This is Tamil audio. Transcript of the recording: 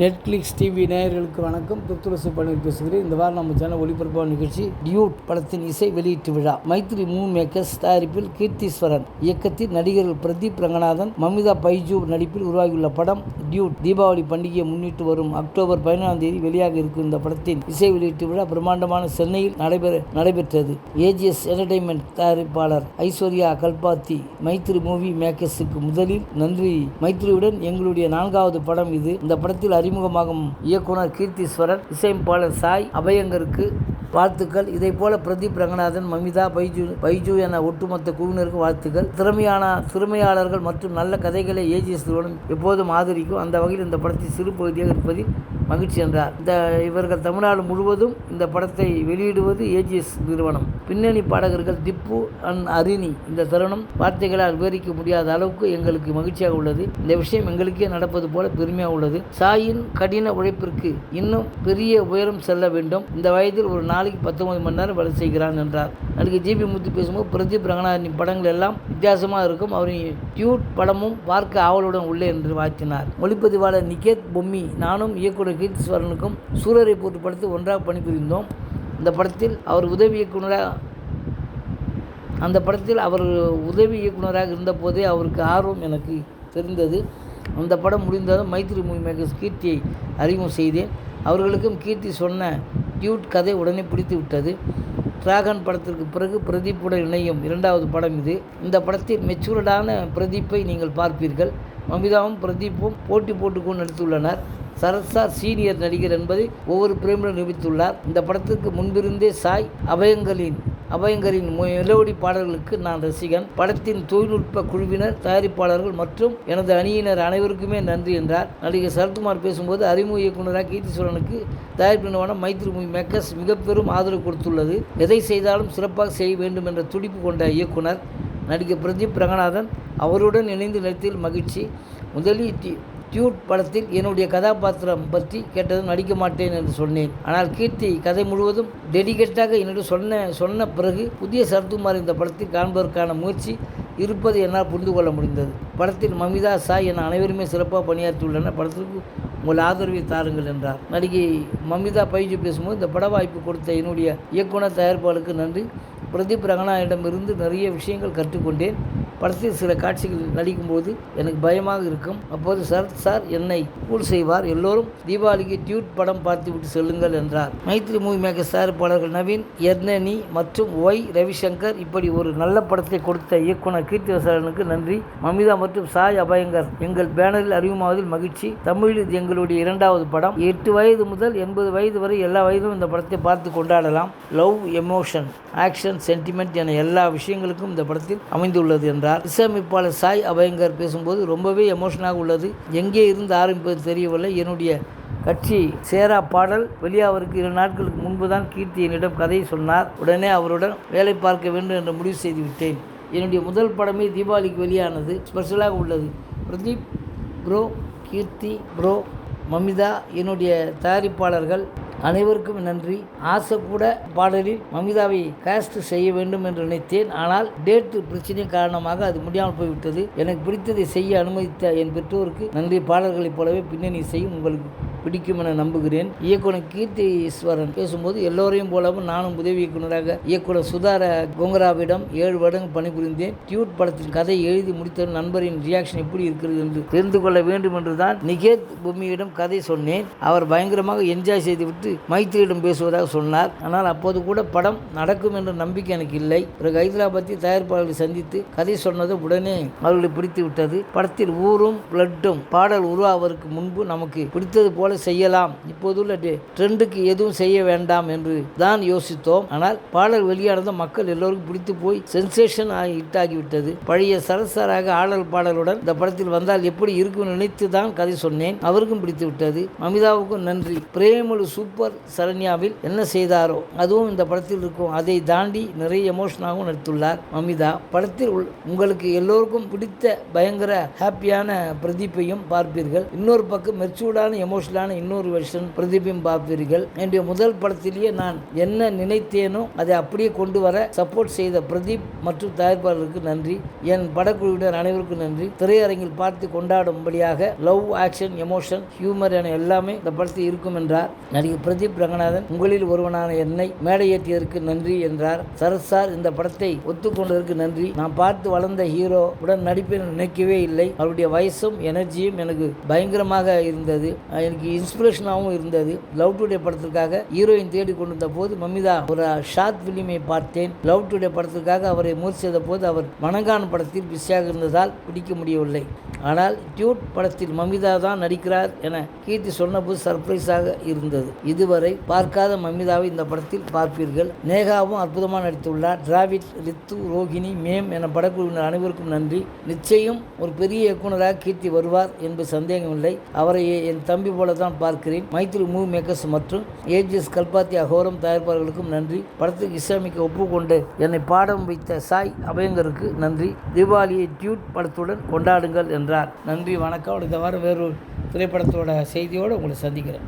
நெட்ஃப்ளிக்ஸ் டிவி நேயர்களுக்கு வணக்கம். துத்துரசு பழனி பேசுகிறேன். இந்த வாரம் நம்ம சேனல் ஒளிபரப்பான நிகழ்ச்சி டியூட் படத்தின் இசை வெளியீட்டு விழா. மைத்ரி மூ மேக்கர்ஸ் தயாரிப்பில் கீர்த்தீஸ்வரன். இயக்கத்தில் நடிகர்கள் பிரதீப் ரங்கநாதன் மமிதா பைஜு நடிப்பில் உருவாகியுள்ள படம் டியூட். தீபாவளி பண்டிகையை முன்னிட்டு வரும் அக்டோபர் பதினாலாம் தேதி வெளியாக இருக்கும் இந்த படத்தின் இசை வெளியீட்டு விழா பிரம்மாண்டமான சென்னையில் நடைபெற நடைபெற்றது. ஏஜிஎஸ் என்டர்டைன்மெண்ட் தயாரிப்பாளர் ஐஸ்வர்யா கல்பாத்தி மைத்ரி மூவி மேக்கர்ஸுக்கு முதலில் நன்றி. மைத்ரியுடன் எங்களுடைய நான்காவது படம் இது. இந்த படத்தில் அறிமுகமாகும் இயக்குனர் கீர்த்தீஸ்வரன் இசையமைப்பாளர் சாய் அபயங்கருக்கு வாழ்த்துக்கள். இதை போல பிரதீப் ரங்கநாதன் மமிதா பைஜு பைஜு என ஒட்டுமொத்த குழுவினருக்கு வாழ்த்துக்கள். திறமையான திறமையாளர்கள் மற்றும் நல்ல கதைகளை ஏஜிஎஸ் நிறுவனம் எப்போதும் ஆதரிக்கும். அந்த வகையில் இந்த படத்தின் சிறு பகுதியாக இருப்பதில் மகிழ்ச்சி என்றார். இந்த இவர்கள் தமிழ்நாடு முழுவதும் இந்த படத்தை வெளியிடுவது ஏஜிஎஸ் நிறுவனம். பின்னணி பாடகர்கள் திப்பு அண்ட் அரிணி இந்த தருணம் வார்த்தைகளால் விவரிக்க முடியாத அளவுக்கு எங்களுக்கு மகிழ்ச்சியாக உள்ளது. இந்த விஷயம் எங்களுக்கே நடப்பது போல பெருமையாக உள்ளது. சாயின் கடின உழைப்பிற்கு இன்னும் பெரிய உயரம் செல்ல வேண்டும். இந்த வயதில் ஒரு நாளைக்கு பத்தொன்பது மணி நேரம் வேலை செய்கிறான் என்றார். நடிகை ஜிபி முத்து பேசும்போது பிரதீப் ரங்கநாதனின் படங்கள் எல்லாம் வித்தியாசமாக இருக்கும். அவரின் டியூட் படமும் பார்க்க ஆவலுடன் உள்ளே என்று வாழ்த்தினார். ஒளிப்பதிவாளர் நிகேத் பொம்மி நானும் இயக்குனர் கீர்த்தீஸ்வரனுக்கும் சூரரை போட்டு படத்தில் ஒன்றாக பணிபுரிந்தோம். இந்த படத்தில் அவர் உதவி இயக்குனராக அந்த படத்தில் அவர் உதவி இயக்குனராக இருந்தபோதே அவருக்கு ஆர்வம் எனக்கு தெரிந்தது. அந்த படம் முடிந்ததும் மைத்ரி மூவி மேக்கர்ஸ் கீர்த்தியை அறிமுகம் செய்தேன். அவர்களுக்கும் கீர்த்தி சொன்ன டியூட் கதை உடனே பிடித்து விட்டது. டிராகன் படத்திற்கு பிறகு பிரதீப்புடன் இணையும் இரண்டாவது படம் இது. இந்த படத்தில் மெச்சூர்டான பிரதீப்பை நீங்கள் பார்ப்பீர்கள். மமிதாவும் பிரதீப்பும் போட்டி போட்டுக்கொண்டு நடித்துள்ளனர். சரத்சார் சீனியர் நடிகர் என்பதை ஒவ்வொரு பிரேமிலும் நிரூபித்துள்ளார். இந்த படத்திற்கு முன்பிருந்தே சாய் அபயங்களின் அபயங்கரின் மெலோடி பாடல்களுக்கு நான் ரசிகன். படத்தின் தொழில்நுட்ப குழுவினர் தயாரிப்பாளர்கள் மற்றும் எனது அணியினர் அனைவருக்குமே நன்றி என்றார். நடிகர் சரத்குமார் பேசும்போது அறிமுக இயக்குநராக கீர்த்தீஸ்வரனுக்கு தயாரிப்பு நிறுவனம் மைத்ரி மூவி மேக்கர்ஸ் மிக பெரும் ஆதரவு கொடுத்துள்ளது. எதை செய்தாலும் சிறப்பாக செய்ய வேண்டும் என்ற துடிப்பு கொண்ட இயக்குனர். நடிகர் பிரதீப் ரங்கநாதன் அவருடன் இணைந்து நடித்ததில் மகிழ்ச்சி. முதலீட்டு டியூட் படத்தில் என்னுடைய கதாபாத்திரம் பற்றி கேட்டதும் நடிக்க மாட்டேன் என்று சொன்னேன். ஆனால் கீர்த்தி கதை முழுவதும் டெடிகேட்டாக என்னிடம் சொன்ன சொன்ன பிறகு புதிய சரத்குமார் இந்த படத்தில் காண்பதற்கான முயற்சி இருப்பது என்னால் புரிந்து கொள்ள முடிந்தது. படத்தில் மமிதா சாய் என அனைவருமே சிறப்பாக பணியாற்றியுள்ளன படத்திற்கு உங்கள் ஆதரவை தாருங்கள் என்றார். நடிகை மமிதா பைஜு பேசும்போது இந்த பட வாய்ப்பு கொடுத்த என்னுடைய இயக்குனர் தயாரிப்பாளருக்கு நன்றி. பிரதீப் ரங்கநாதனிடமிருந்து நிறைய விஷயங்கள் கற்றுக்கொண்டேன். படத்தில் சில காட்சிகள் நடிக்கும்போது எனக்கு பயமாக இருக்கும். அப்போது சரத் சார் என்னை கூல் செய்வார். எல்லோரும் தீபாவளிக்கு டியூட் படம் பார்த்துவிட்டு செல்லுங்கள் என்றார். மைத்ரி மூவி மேக்கர் தயாரிப்பாளர்கள் நவீன் எர்னனி மற்றும் ஒய் ரவிசங்கர் இப்படி ஒரு நல்ல படத்தை கொடுத்த இயக்குனர் கீர்த்தி கீர்த்திவசரனுக்கு நன்றி. மமிதா மற்றும் சாய் அபயங்கர் எங்கள் பேனரில் அறிமுகமாவதில் மகிழ்ச்சி. தமிழில் இது எங்களுடைய இரண்டாவது படம். எட்டு வயது முதல் எண்பது வயது வரை எல்லா வயதும் இந்த படத்தை பார்த்து கொண்டாடலாம். லவ் எமோஷன் ஆக்ஷன் சென்டிமெண்ட் என எல்லா விஷயங்களுக்கும் இந்த படத்தில் அமைந்துள்ளது என்றார். இசையமைப்பாளர் சாய் அபயங்கர் பேசும்போது ரொம்பவே எமோஷனாக உள்ளது. எங்கே இருந்து ஆரம்பிப்பது தெரியவில்லை. என்னுடைய கட்சி சேரா பாடல் வெளியாவருக்கு இரு நாட்களுக்கு முன்பு தான் கீர்த்தி என்னிடம் கதையை சொன்னார். உடனே அவருடன் வேலை பார்க்க வேண்டும் என்று முடிவு செய்து விட்டேன். என்னுடைய முதல் படமே தீபாவளிக்கு வெளியானது ஸ்பெஷலாக உள்ளது. பிரதீப் ப்ரோ கீர்த்தி ப்ரோ மமிதா என்னுடைய தயாரிப்பாளர்கள் அனைவருக்கும் நன்றி. ஆசை கூட பாடலில் மமிதாவை காஸ்ட் செய்ய வேண்டும் என்று நினைத்தேன். ஆனால் டேட்டு பிரச்சனை காரணமாக அது முடியாமல் போய்விட்டது. எனக்கு பிடித்ததை செய்ய அனுமதித்த என் பெற்றோருக்கு நன்றி. பாடல்களைப் போலவே பின்னணி செய்யும் உங்களுக்கு பிடிக்கும் என நம்புகிறேன். இயக்குனர் கீர்த்தி ஈஸ்வரன் பேசும்போது எல்லோரையும் போலவும் நானும் உதவி இயக்குநராக இயக்குனர் சுதார கோங்கராவிடம் ஏழு வருடங்கள் பணிபுரிந்தேன். டியூட் படத்தின் கதை எழுதி முடித்த நண்பரின் ரியாக்ஷன் எப்படி இருக்கிறது என்று தெரிந்து கொள்ள வேண்டும் என்று தான் நிகேத் பூமியிடம் கதை சொன்னேன். அவர் பயங்கரமாக என்ஜாய் செய்துவிட்டு மைத்திரியிடம் பேசுவதாக சொன்னார். ஆனால் அப்போது கூட படம் நடக்கும் என்ற நம்பிக்கை எனக்கு இல்லை. பிறகு ஹைதராபாத்தில் தயாரிப்பாளர்களை சந்தித்து கதை சொன்னது உடனே அவர்களை பிடித்து விட்டது படத்தில் ஊரும் பிளட்டும் பாடல் உருவாவதற்கு முன்பு நமக்கு பிடித்தது போல செய்யலாம். இப்போதுள்ள ட்ரெண்டுக்கு எதுவும் செய்ய வேண்டாம் என்று தான் யோசித்தோம். ஆனால் பாடல் வெளியானதும் மக்கள் எல்லோருக்கும் பிடித்து போய் சென்சேஷன் ஆகி ஹிட் ஆகிவிட்டது பழைய சரசராக ஆடல் பாடலுடன் இந்த படத்தில் வந்தால் எப்படி இருக்கும் நினைத்து தான் கதை சொன்னேன். அவருக்கும் பிடித்து விட்டது. மமிதாவுக்கும் நன்றி. பிரேமலு சூப்பர் சரண்யாவில் என்ன செய்தாரோ அதுவும் இந்த படத்தில் இருக்கும். அதை தாண்டி நிறைய எமோஷனாகவும் நடித்துள்ளார் மமிதா படத்தில் உள்- உங்களுக்கு எல்லோருக்கும் பிடித்த பயங்கர ஹாப்பியான பிரதீப்பையும் பார்ப்பீர்கள். இன்னொரு பக்கம் மெச்சூர்டான எமோஷனான டிஃப்ரெண்டான இன்னொரு வெர்ஷன் பிரதிபிம் பார்ப்பீர்கள். என்னுடைய முதல் படத்திலேயே நான் என்ன நினைத்தேனோ அதை அப்படியே கொண்டு வர சப்போர்ட் செய்த பிரதீப் மற்றும் தயாரிப்பாளருக்கு நன்றி. என் படக்குழுவினர் அனைவருக்கும் நன்றி. திரையரங்கில் பார்த்து கொண்டாடும்படியாக லவ் ஆக்ஷன் எமோஷன் ஹியூமர் என எல்லாமே இந்த படத்தில் இருக்கும் என்றார். நடிகர் பிரதீப் ரங்கநாதன் உங்களில் ஒருவனான என்னை மேடையேற்றியதற்கு நன்றி என்றார். சரத் சார் இந்த படத்தை ஒத்துக்கொண்டதற்கு நன்றி. நான் பார்த்து வளர்ந்த ஹீரோ உடன் நடிப்பேன் நினைக்கவே இல்லை. அவருடைய வயசும் எனர்ஜியும் எனக்கு பயங்கரமாக இருந்தது. எனக்கு எனக்கு இன்ஸ்பிரேஷனாகவும் இருந்தது. லவ் டுடே படத்திற்காக ஹீரோயின் தேடி கொண்டிருந்த போது மமிதா ஒரு ஷார்ட் பிலிமை பார்த்தேன். லவ் டுடே படத்திற்காக அவரை முயற்சி செய்த போது அவர் மணங்கான் படத்தில் பிஸியாக இருந்ததால் பிடிக்க முடியவில்லை. ஆனால் டியூட் படத்தில் மமிதா தான் நடிக்கிறார் என கீர்த்தி சொன்னபோது சர்ப்ரைஸாக இருந்தது. இதுவரை பார்க்காத மமிதாவை இந்த படத்தில் பார்ப்பீர்கள். நேகாவும் அற்புதமாக நடித்துள்ளார். டிராவிட் ரித்து ரோஹிணி மேம் என படக்குழுவினர் அனைவருக்கும் நன்றி. நிச்சயம் ஒரு பெரிய இயக்குனராக கீர்த்தி வருவார் என்பது சந்தேகமில்லை. அவரை என் தம்பி போல தான் பார்க்கிறேன். மைத்ரி மூவி மேக்கர்ஸ் மற்றும் ஏஜிஎஸ் கல்பாத்தி அகோரம் தயாரிப்பாளர்களுக்கும் நன்றி. படத்துக்கு இஸ்லாமிக்க ஒப்புக்கொண்டு என்னை பாடம் வைத்த சாய் அபயங்கருக்கு நன்றி. தீபாவளியை டியூட் படத்துடன் கொண்டாடுங்கள் என்றார். நன்றி வணக்கம். அடுத்த வாரம் வேறொரு திரைப்படத்தோட செய்தியோடு உங்களை சந்திக்கிறேன்.